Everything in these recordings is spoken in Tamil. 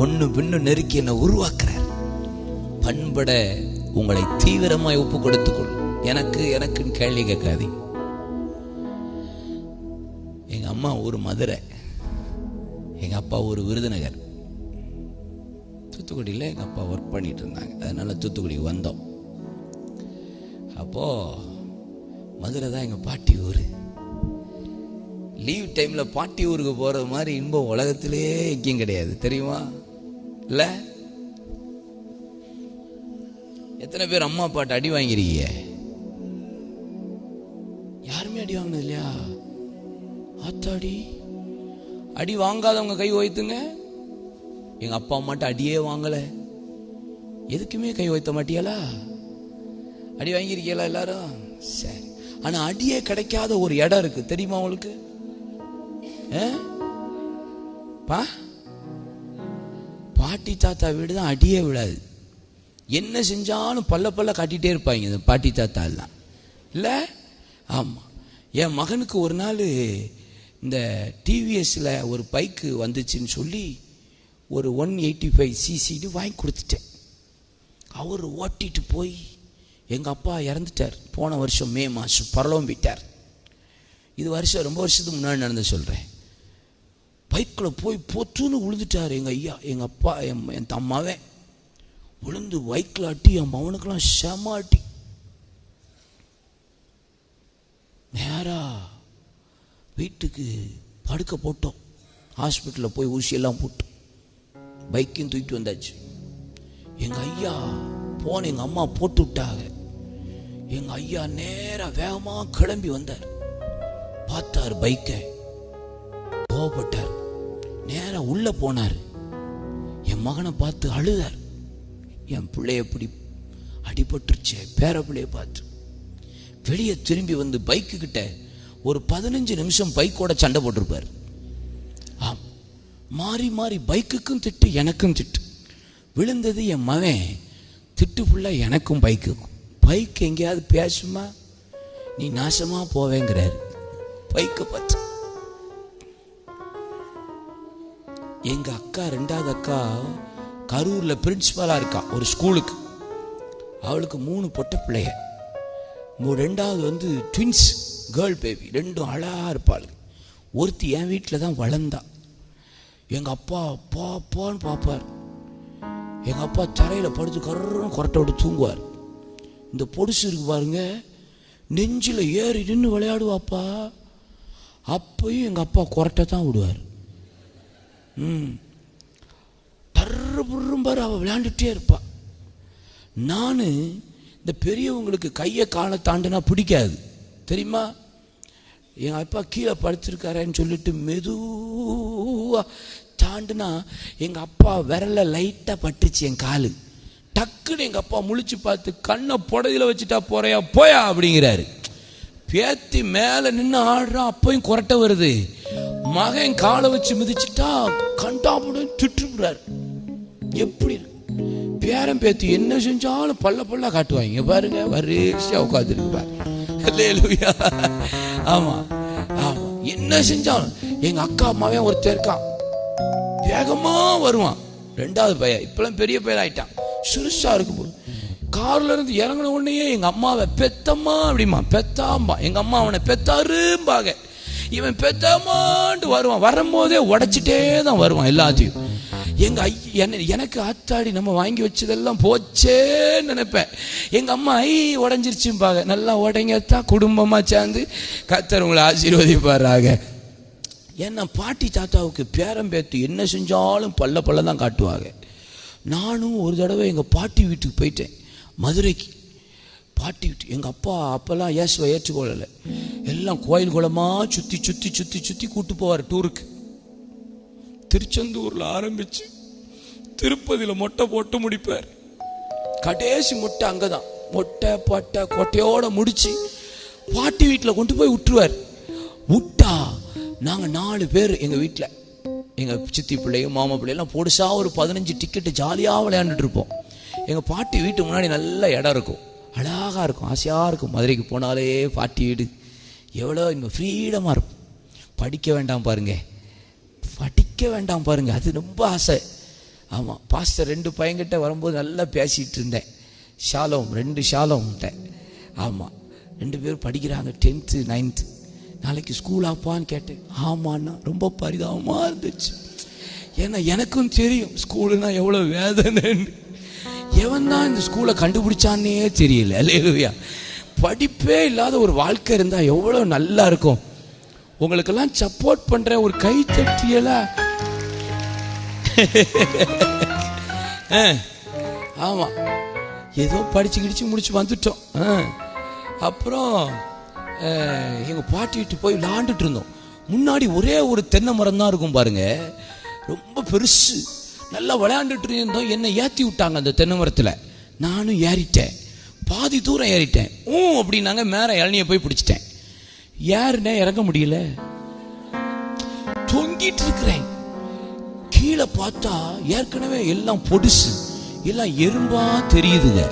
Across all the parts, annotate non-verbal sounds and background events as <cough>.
ஒன்று பின்னு நெருக்கி என்னை உருவாக்குறார். பண்பட உங்களை தீவிரமாய் ஒப்பு கொடுத்துக்கொள். எனக்கு எனக்குன்னு கேள்வி கேட்காதீங்க எங்க அம்மா ஒரு மதுரை எங்க அப்பா ஒரு விருதுநகர். தூத்துக்குடியில் எங்கள் அப்பா ஒர்க் பண்ணிட்டு இருந்தாங்க. அதனால தூத்துக்குடிக்கு வந்தோம். அப்போ மதுரை தான் எங்கள் பாட்டி ஊர். லீவ் டைமில் பாட்டி ஊருக்கு போகிறது மாதிரி இன்பம் உலகத்திலேயே எங்கேயும் கிடையாது. தெரியுமா? இல்லை எத்தனை பேர் அம்மா அப்பாட்ட அடி வாங்கிருக்கீங்க? யாருமே அடி வாங்கினது இல்லையா? ஆத்தாடி. அடி வாங்காதவங்க கை ஓய்த்துங்க. எங்க அப்பா அம்மாட்ட அடியே வாங்கல. எதுக்குமே கை ஓய்த்த மாட்டியாளா? அடி வாங்கியிருக்கீங்களா எல்லாரும்? சரி. ஆனா அடியே கிடைக்காத ஒரு இடம் இருக்கு. தெரியுமா உங்களுக்கு? ஆ? பா? பாட்டி தாத்தா வீடு தான் அடியே விடாது என்ன செஞ்சாலும் பல்ல பல்ல காட்டிட்டே இருப்பாங்க இந்த பாட்டி தாத்தா எல்லாம் இல்லை? ஆமாம் என் மகனுக்கு ஒரு நாள் இந்த டிவிஎஸில் ஒரு பைக்கு வந்துச்சுன்னு சொல்லி ஒரு ஒன் எயிட்டி ஃபைவ் சிசின்னு வாங்கி கொடுத்துட்டேன். அவர் ஓட்டிட்டு போய் எங்கள் அப்பா இறந்துட்டார். போன வருஷம் மே மாதம் பரலோம்பிட்டார் இது வருஷம் ரொம்ப வருஷத்துக்கு முன்னாடி நடந்து சொல்கிறேன் பைக்கில் போய் பொத்துன்னு விழுந்துட்டார் எங்கள் ஐயா எங்கள் அப்பா என் என் தம்மாவே. விழுந்து பைக்கில் அட்டி என் மவனுக்கெல்லாம் செம அட்டி. நேரா வீட்டுக்கு படுக்க போட்டோம். ஹாஸ்பிட்டலில் போய் ஊசியெல்லாம் போட்டோம் பைக்கையும் தூக்கிட்டு வந்தாச்சு. எங்கள் ஐயா போன எங்கள் அம்மா போட்டு விட்டாங்க. எங்கள் ஐயா நேராக வேகமாக கிளம்பி வந்தார். பார்த்தார் பைக்கை. கோவப்பட்டார். நேராக உள்ளே போனார். என் மகனை பார்த்து அழுதார். என் பிள்ளைய இப்படி அடிபட்டுருச்சே பேர பிள்ளைய பார்த்து. வெளியே திரும்பி வந்து பைக்கு கிட்ட ஒரு பதினஞ்சு நிமிஷம் பைக்கோட சண்டை போட்டிருப்பார். ஆம் மாறி மாறி பைக்குக்கும் திட்டு எனக்கும் திட்டு. விழுந்தது என் மகன். திட்டு ஃபுல்லாக எனக்கும் பைக்குக்கும் பைக் எங்கேயாவது பேசுமா? நீ நாசமா போவேங்கிறாரு. பைக்கை பார்த்து எங்கள் அக்கா ரெண்டாவது அக்கா கரூரில் பிரின்ஸிபலாக இருக்கா ஒரு ஸ்கூலுக்கு. அவளுக்கு மூணு பொட்ட பிள்ளைய ரெண்டாவது வந்து ட்வின்ஸ் கேர்ள் பேபி ரெண்டும் அழகா இருப்பாள் ஒருத்தி என் வீட்டில் தான் வளர்ந்தா. எங்கள் அப்பா பாப்பான்னு பார்ப்பார் எங்கள் அப்பா தரையில் படுத்து கருன்னு கொரட்டை விட்டு தூங்குவார். இந்த பொடிசு இருக்கு பாருங்க நெஞ்சில் ஏறி நின்று விளையாடுவாப்பா. அப்பயும் எங்கள் அப்பா கொரட்டை தான் விடுவார். ம் டர்ரு பாரு அவள் விளையாண்டுட்டே இருப்பாள் நான் இந்த பெரியவங்களுக்கு கையை காலை தாண்டினா பிடிக்காது. தெரியுமா? என் அப்பா கீழே படுத்திருக்காரன்னு சொல்லிட்டு மெதுவாக தாண்டுனா எங்கள் அப்பா விரல லைட்டாக பட்டுச்சு என் காலு. டக்குன்னு எங்கள் அப்பா முழிச்சு பார்த்து கண்ணை புடதில வச்சுட்டா போறையா? போயா? அப்படிங்கிறாரு. பேத்தி மேலே நின்று ஆடுறான் அப்பையும் குரட்டை வருது. மகன் காலை வச்சு மிதிச்சிட்டா கண்டாமுடன் திட்டுறாரு. எப்படி? பேரம் பேரன் என்ன செஞ்சாலும் பல்ல பல்ல காட்டுவாங்க. பாருங்க வரிசையா உட்காந்துருப்பார் ஆமா ஆமா. என்ன செஞ்சாலும் எங்க அக்கா அம்மாவே ஒருத்தர் இருக்கான். வேகமா வருவான். ரெண்டாவது பையன். இப்பெல்லாம் பெரிய பையன் ஆயிட்டான் சுருசா இருக்கு போது கார்ல இருந்து இறங்கின உடனே எங்க அம்மாவை பெத்தம்மா அப்படிமா பெத்தாம்பா எங்க அம்மா அவனை பெத்தாரும்பாங்க. இவன் பெத்தமாண்டு வருவான். வரும்போதே உடைச்சிட்டே தான் வருவான் எல்லாத்தையும். எங்க எனக்கு ஆத்தாடி நம்ம வாங்கி வச்சதெல்லாம் போச்சேன்னு நினைப்பேன். எங்க அம்மா ஐ உடஞ்சிருச்சும்பாங்க. நல்லா உடைங்கத்தான் குடும்பமா சேர்ந்து கத்தர் உங்களை ஆசீர்வதிப்பாராக. ஏன்னா பாட்டி தாத்தாவுக்கு பேரம் பேத்து என்ன செஞ்சாலும் பல்ல பல்ல தான் காட்டுவாங்க. நானும் ஒரு தடவை எங்கள் பாட்டி வீட்டுக்கு போயிட்டேன். மதுரைக்கு. பாட்டி வீட்டு எங்கள் அப்பா அப்போல்லாம் இயேசுவை ஏற்றுக்கொள்ளலை. எல்லாம் கோயில் குளமாக சுற்றி சுற்றி சுற்றி சுற்றி கூட்டு போவார் டூருக்கு. திருச்செந்தூரில் ஆரம்பிச்சு திருப்பதியில் மொட்டை போட்டு முடிப்பார். கடைசி மொட்டை அங்கே தான் மொட்டை பட்டை கொட்டையோடு முடித்து பாட்டி வீட்டில் கொண்டு போய் விட்டுருவார். விட்டா நாங்கள் நாலு பேர் எங்கள் வீட்டில். எங்கள் சித்தி பிள்ளைங்க மாமா பிள்ளைலாம் பொடுசா ஒரு பதினஞ்சு டிக்கெட்டு ஜாலியாக விளையாண்டுட்டு இருப்போம். எங்கள் பாட்டி வீட்டு முன்னாடி நல்ல இடம் இருக்கும். அழகாக இருக்கும் ஆசையாக இருக்கும். மதுரைக்கு போனாலே பாட்டி வீடு. எவ்வளோ இங்கே ஃப்ரீடமாக இருக்கும். படிக்க வேண்டாம் பாருங்க. படிக்க வேண்டாம் பாருங்க. அது ரொம்ப ஆசை. ஆமாம் பாஸ்டர் ரெண்டு பையன்கிட்ட வரும்போது நல்லா பேசிகிட்டு இருந்தேன். ஷாலோம் ரெண்டு ஷாலோம்கிட்ட. ஆமாம் ரெண்டு பேரும் படிக்கிறாங்க டென்த்து நைன்த்து நாளைக்கு ஸ்கூல் ஆப்பான்னு கேட்டேன். ஆமாண்ணா ரொம்ப பரிதாபமாக இருந்துச்சு. ஏன்னா எனக்கும் தெரியும் ஸ்கூலுனா எவ்வளோ வேதனைன்னு. எவன் தான் இந்த ஸ்கூலை கண்டுபிடிச்சான்னே தெரியல. அல்லேலூயா படிப்பே இல்லாத ஒரு வாழ்க்கை இருந்தால் எவ்வளோ நல்லா இருக்கும். உங்களுக்கெல்லாம் சப்போர்ட் பண்ணுற ஒரு கை தட்டியல <laughs> ஆமாம் ஏதோ படிச்சு கிடிச்சு முடிச்சு வந்துட்டோம். ஆ. அப்புறம் எங்கள் பாட்டி வீட்டு போய் விளாண்டுட்டு இருந்தோம். முன்னாடி ஒரே ஒரு தென்னை மரம் தான் இருக்கும் பாருங்க. ரொம்ப பெருசு. நல்லா விளையாண்டுட்டு இருந்தோம். என்னை ஏற்றி விட்டாங்க அந்த தென்னை மரத்தில் நானும் ஏறிட்டேன். பாதி தூரம் ஏறிட்டேன். ஊ அப்படின்னாங்க மேலே இளநியை போய் பிடிச்சிட்டேன். ஏறுனே இறங்க முடியல. தொங்கிட்டு இருக்கிறேன். கீழே பார்த்தா ஏற்கனவே எல்லாம் பொடிசு. எல்லாம் எறும்பா தெரியுதுங்க.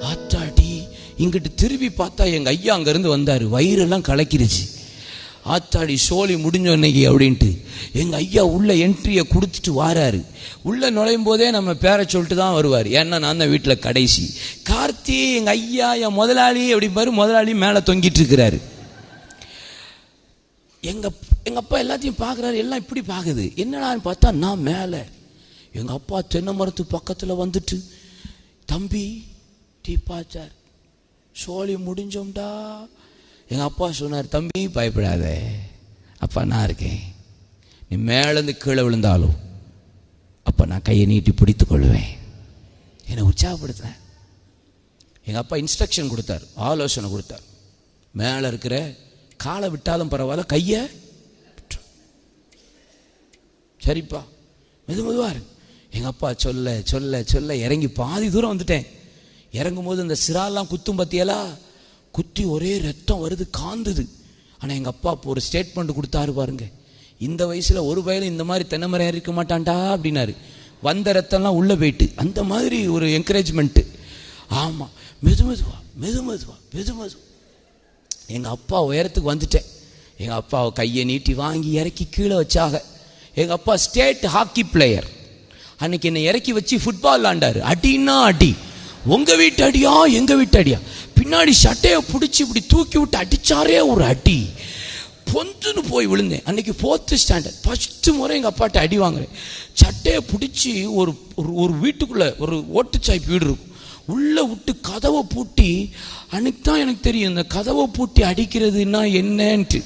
ஆத்தாடி இங்கிட்டு திரும்பி பார்த்தா எங்கள் ஐயா அங்கேருந்து வந்தார். வயிறெல்லாம் கலக்கிருச்சு. ஆத்தாடி சோழி முடிஞ்ச இன்னைக்கு அப்படின்ட்டு. எங்கள் ஐயா உள்ளே என்ட்ரியை கொடுத்துட்டு வாராரு. உள்ளே நுழையும் போதே நம்ம பேரை சொல்லிட்டு தான் வருவார். ஏன்னா நான் தான் வீட்டில் கடைசி. கார்த்தி எங்கள் ஐயா என் முதலாளி அப்படிம்பாரு முதலாளி மேலே தொங்கிட்டு இருக்கிறாரு. எங்கள் எங்கள் அப்பா எல்லாத்தையும் பார்க்குறாரு எல்லாம் இப்படி பார்க்குது என்னடான்னு பார்த்தா நான் மேலே. எங்கள் அப்பா தென்னை மரத்து பக்கத்தில் வந்துட்டு தம்பி டீ பாச்சார் சோழி முடிஞ்சோம்டா. எங்கள் அப்பா சொன்னார் தம்பி பயப்படாத. அப்பா நான் இருக்கேன். நீ மேலேருந்து கீழே விழுந்தாலும் அப்பா நான் கையை நீட்டி பிடித்து கொள்வேன். என்னை உற்சாகப்படுத்தினேன் எங்கள் அப்பா இன்ஸ்ட்ரக்ஷன் கொடுத்தார் ஆலோசனை கொடுத்தார். மேலே இருக்கிற காலை விட்டாலும் பரவாயில்ல கையை சரிப்பா. மெது மெதுவாக எங்கள் அப்பா சொல்ல சொல்ல சொல்ல இறங்கி பாதி தூரம் வந்துட்டேன். இறங்கும்போது இந்த சிறாலாம் குத்தும் பத்தியலா குத்தி ஒரே ரத்தம் வருது காந்துது. ஆனால் எங்கள் அப்பா இப்போ ஒரு ஸ்டேட்மெண்ட் கொடுத்தாரு பாருங்க. இந்த வயசில் ஒரு வயலும் இந்த மாதிரி தென்னை மரம் இருக்க மாட்டான்டா அப்படின்னாரு. வந்த ரத்தம்லாம் உள்ளே போயிட்டு அந்த மாதிரி ஒரு என்கரேஜ்மெண்ட்டு ஆமாம் மெது மெதுவா மெது மெதுவா மெது மெதுவா. எங்கள் அப்பா உயரத்துக்கு வந்துட்டேன். எங்கள் அப்பாவை கையை நீட்டி வாங்கி இறக்கி கீழே வச்சாக. எங்கள் அப்பா ஸ்டேட் ஹாக்கி பிளேயர் அன்னைக்கு என்னை இறக்கி வச்சு ஃபுட்பால் விளாண்டாரு அடின்னா அடி. உங்கள் வீட்டு அடியா எங்கள் வீட்டு அடியா? பின்னாடி சட்டையை பிடிச்சி இப்படி தூக்கி விட்டு அடிச்சாரே ஒரு அடி. பொந்துன்னு போய் விழுந்தேன். அன்னைக்கு ஃபோர்த்து ஸ்டாண்டர்ட் ஃபஸ்ட்டு முறை எங்கள் அப்பாட்ட அடி வாங்குறேன். சட்டையை பிடிச்சி ஒரு ஒரு ஒரு வீட்டுக்குள்ளே ஒரு ஓட்டுச்சாய்ப்பு வீடு இருக்கும். உள்ளே விட்டு கதவை பூட்டி அன்னைக்கு தான் எனக்கு தெரியும் இந்த கதவை பூட்டி அடிக்கிறதுனா என்னன்ட்டு.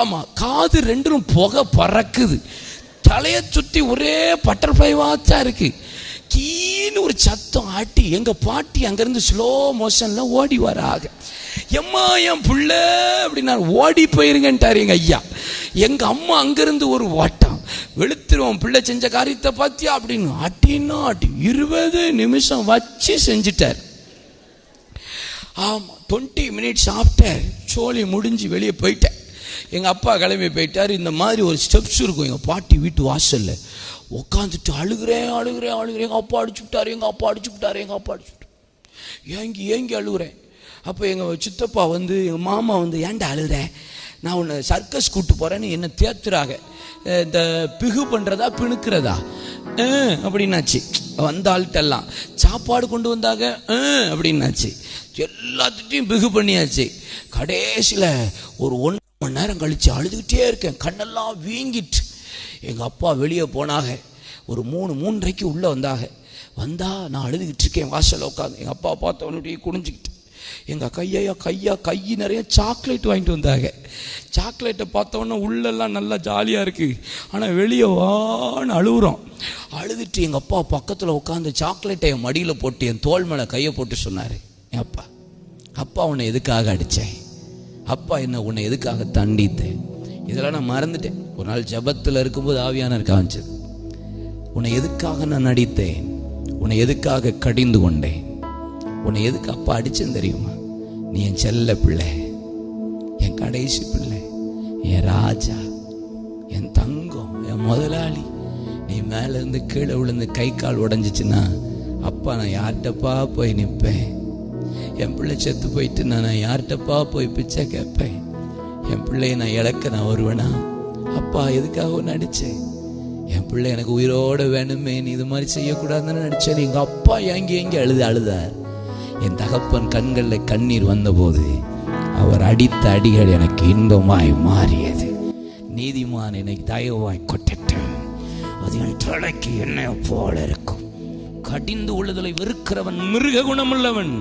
ஆமாம் காது ரெண்டும் புகை பறக்குது. தலையை சுற்றி ஒரே பட்டர்ஃப்ளைவாக தான் கீன்னு ஒரு சத்தம் ஆட்டி எங்கள் பாட்டி அங்கேருந்து ஸ்லோ மோஷனில் ஓடி வராங்க. எம்மா என் புள்ள அப்படின்னா ஓடி போயிருங்கன்ட்டார் எங்கள் ஐயா. எங்கள் அம்மா அங்கேருந்து ஒரு ஓட்டம் வெளுத்துருவோம் பிள்ளை செஞ்ச காரியத்தை பார்த்தியா அப்படின்னு அட்டின்னா அட்டி இருபது நிமிஷம் வச்சு செஞ்சிட்டார். ஆமாம் டுவெண்ட்டி மினிட்ஸ் ஆஃப்டர் சோழி முடிஞ்சு வெளியே போயிட்டேன். எங்கள் அப்பா கிளம்பி போயிட்டார். இந்த மாதிரி ஒரு ஸ்டெப்ஸ் இருக்கும். எங்கள் பாட்டி வீட்டு வாசல்ல. உட்காந்துட்டு அழுகிறேன் அழுகிறேன் அழுகிறேன். எங்கள் அப்பா அடிச்சு விட்டாரு எங்கள் அப்பா அடிச்சு விட்டார் எங்கள் அப்பா அடிச்சு ஏங்கி ஏங்கி அழுகுறேன். அப்போ எங்கள் சித்தப்பா வந்து எங்கள் மாமா வந்து ஏன்டா அழுகிறேன் நான் உன்னை சர்க்கஸ் கூப்பிட்டு போகிறேன்னு என்னை தேத்துறாங்க இந்த பிகு பண்ணுறதா பிணுக்கிறதா? அப்படின்னாச்சு. வந்த ஆள்கிட்டெல்லாம் சாப்பாடு கொண்டு வந்தாங்க. அப்படின்னாச்சு. எல்லாத்துட்டையும் பிகு பண்ணியாச்சு. கடைசியில் ஒரு ஒன் மணி நேரம் கழித்து அழுதுகிட்டே இருக்கேன். கண்ணெல்லாம் வீங்கிட்டு. எங்கள் அப்பா வெளியே போனாக ஒரு மூணு மூன்றரைக்கு உள்ளே வந்தாக வந்தால் நான் அழுதுகிட்டு இருக்கேன். வாசலில் உட்காந்து எங்கள் அப்பா பார்த்தவனுடைய குனிஞ்சிக்கிட்டு. எங்கள் கையா கையா கை நிறைய சாக்லேட் வாங்கிட்டு வந்தாங்க. சாக்லேட்டை பார்த்தோன்னே உள்ளெல்லாம் நல்லா ஜாலியாக இருக்குது ஆனால் வெளியே வான்னு அழுகுறோம் அழுதுட்டு எங்கள் அப்பா பக்கத்தில் உட்காந்து சாக்லேட்டை என் மடியில் போட்டு என் தோள் மேலே கையை போட்டு சொன்னார். என் அப்பா அப்பா உன்னை எதுக்காக அடித்தேன் அப்பா என்ன உன்னை எதுக்காக தண்டித்தேன்? இதெல்லாம் நான் மறந்துட்டேன். ஒரு நாள் ஜபத்தில் இருக்கும்போது ஆவியான காமிச்சது. உன்னை எதுக்காக நான் நடித்தேன்? உன்னை எதுக்காக கடிந்து கொண்டேன்? உன்னை எதுக்கு அப்பா அடிச்சேன் தெரியுமா? நீ என் செல்ல பிள்ளை என் கடைசி பிள்ளை என் ராஜா என் தங்கம் என் முதலாளி. நீ மேலேருந்து கீழே விழுந்து கை கால் உடஞ்சிச்சுன்னா அப்பா நான் யார்கிட்டப்பா போய் நிற்பேன் என் பிள்ளை செத்து போயிட்டு நான் யார்கிட்டப்பா போய் பிச்சை கேட்பேன்? என் பிள்ளைய நான் இழக்க நான் வருவேனா அப்பா எதுக்காக ஒன்று அடித்தேன் என் பிள்ளை எனக்கு உயிரோட வேணுமே நீ இது மாதிரி செய்யக்கூடாதுன்னு நினைச்சேன். எங்கள் அப்பா ஏங்கி ஏங்கி அழுது அழுதார்? என் தகப்பன் கண்களில் கண்ணீர் வந்தபோது அவர் அடித்த அடிகள் எனக்கு இன்பமாய் மாறியது. நீதிமான் என்னை தயவாய் கொட்டிட்டேன் அது என் தலைக்கு என்ன போல இருக்கும். கடிந்து உள்ளதலை வெறுக்கிறவன் மிருக குணமுள்ளவன்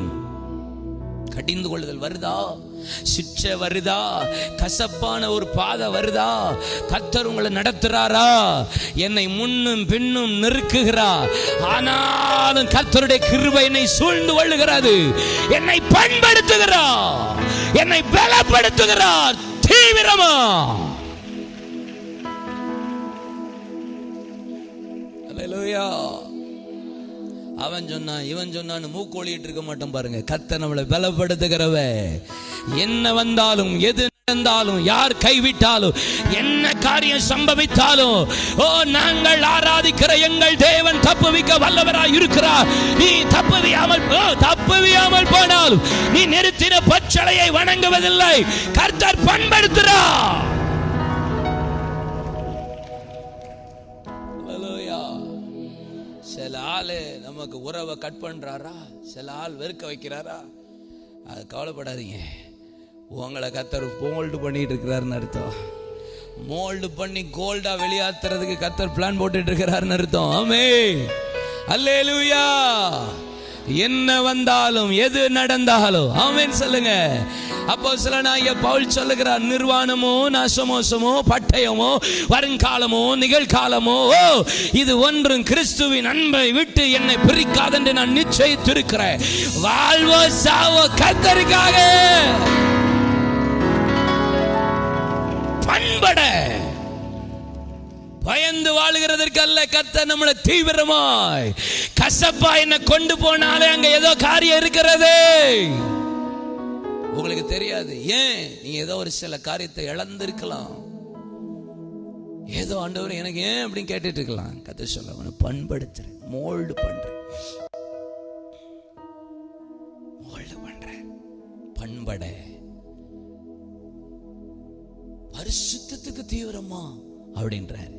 கடிந்து கொள்ளுதல் வருதா? சிற்ற வருதா? கசப்பான ஒரு பாதை வருதா? கத்தர் உங்களை நடத்துறாரா? என்னை முன்னும் பின்னும் நெருக்குகிறா? ஆனாலும் கத்தருடைய கிருபை என்னை சூழ்ந்து கொள்ளுகிறது. என்னை பண்படுத்துகிறார் என்னை பலப்படுத்துகிறார் தீவிரமா. Hallelujah. அவன் சொன்னான் இவன் சொன்னான்னு மூக்கோழிட்டு இருக்க மாட்டோம் பாருங்க. கத்த நம்மளை பலப்படுத்துகிறவ என்ன வந்தாலும் எது நடந்தாலும் யார் கைவிட்டாலும் என்ன காரியம் சம்பவித்தாலும் ஓ நாங்கள் ஆராதிக்கிற எங்கள் தேவன் தப்புவிக்க வல்லவராய் இருக்கிறார். நீ தப்புவியாமல் தப்புவியாமல் போனாலும் நீ நிறுத்தின பச்சளையை வணங்குவதில்லை. கர்த்தர் பண்படுத்துறா நமக்கு உறவை கட் பண்ணுறாரா சில ஆள் வெறுக்க வைக்கிறாரா? அது கவலைப்படாதீங்க. உங்களை கத்தர் மோல்டு பண்ணிட்டு இருக்கிறாருன்னு அர்த்தம். மோல்டு பண்ணி கோல்டா வெளியாத்துறதுக்கு கத்தர் பிளான் போட்டுட்டு இருக்கிறாருன்னு அர்த்தம். ஆமே அல்லேலூயா என்ன வந்தாலும் எது நடந்தாலும் ஆமென் சொல்லுங்க. அப்போ சில நாய பவுல் சொல்லுகிறார் நிர்வாணமோ நாசமோசமோ பட்டயமோ வருங்காலமோ நிகழ்காலமோ ஓ இது ஒன்றும் கிறிஸ்துவின் அன்பை விட்டு என்னை பிரிக்காதென்று நான் நிச்சயித்திருக்கிறேன். வாழ்வோ சாவோ கத்தருக்காக பண்பட. பயந்து வாழுகிறதற்கு அல்ல கத்த நம்மளை தீவிரமாய். கசப்பா என்ன கொண்டு போனாலே அங்க ஏதோ காரியம் இருக்கிறது. உங்களுக்கு தெரியாது. ஏன்? நீங்க ஏதோ ஒரு சில காரியத்தை இழந்திருக்கலாம். ஏதோ ஆண்டவர் எனக்கு ஏன் அப்படின்னு கேட்டுட்டு இருக்கலாம் கத்த சொல்ல அவனை பண்படுத்துறேன். மோல்டு பண்றேன். மோல்டு பண்றேன். பண்பட. பரிசுத்தத்துக்கு தீவிரமா அப்படின்றாரு.